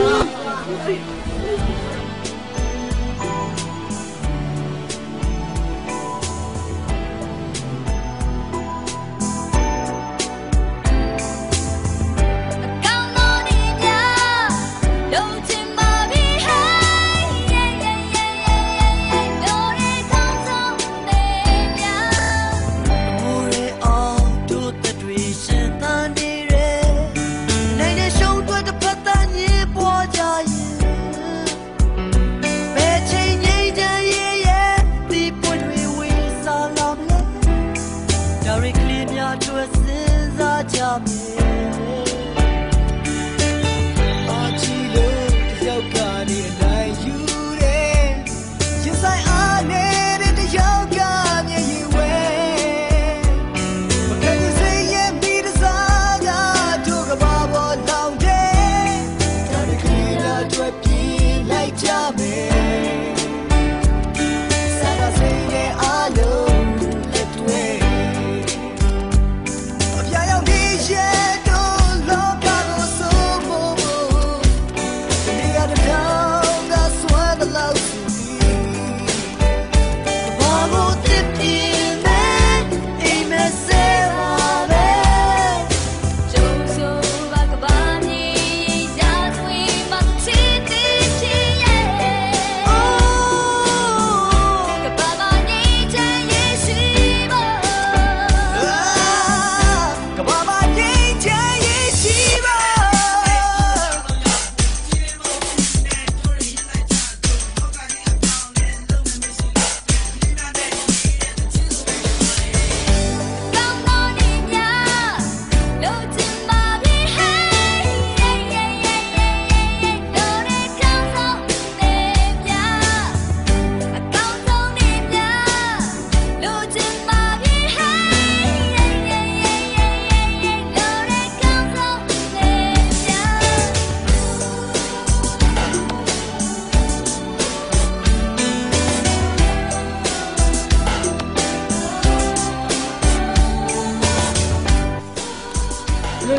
Oh, my God. Choices are our.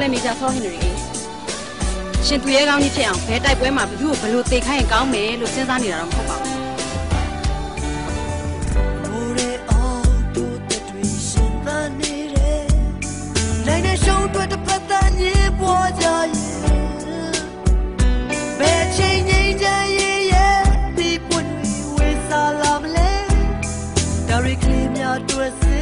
လဲမေဂျာဆောဟင်နရီရှင်သူရဲကောင်းကြီးဖြစ်အောင်ဘဲတိုက်ပွဲမှာဘသူ့ကိုဘယ်လိုတေခိုင်းရင်ကောင်းမယ်လို့စဉ်းစားနေတာတော့မဟုတ်ပါဘူးတွေ့စေ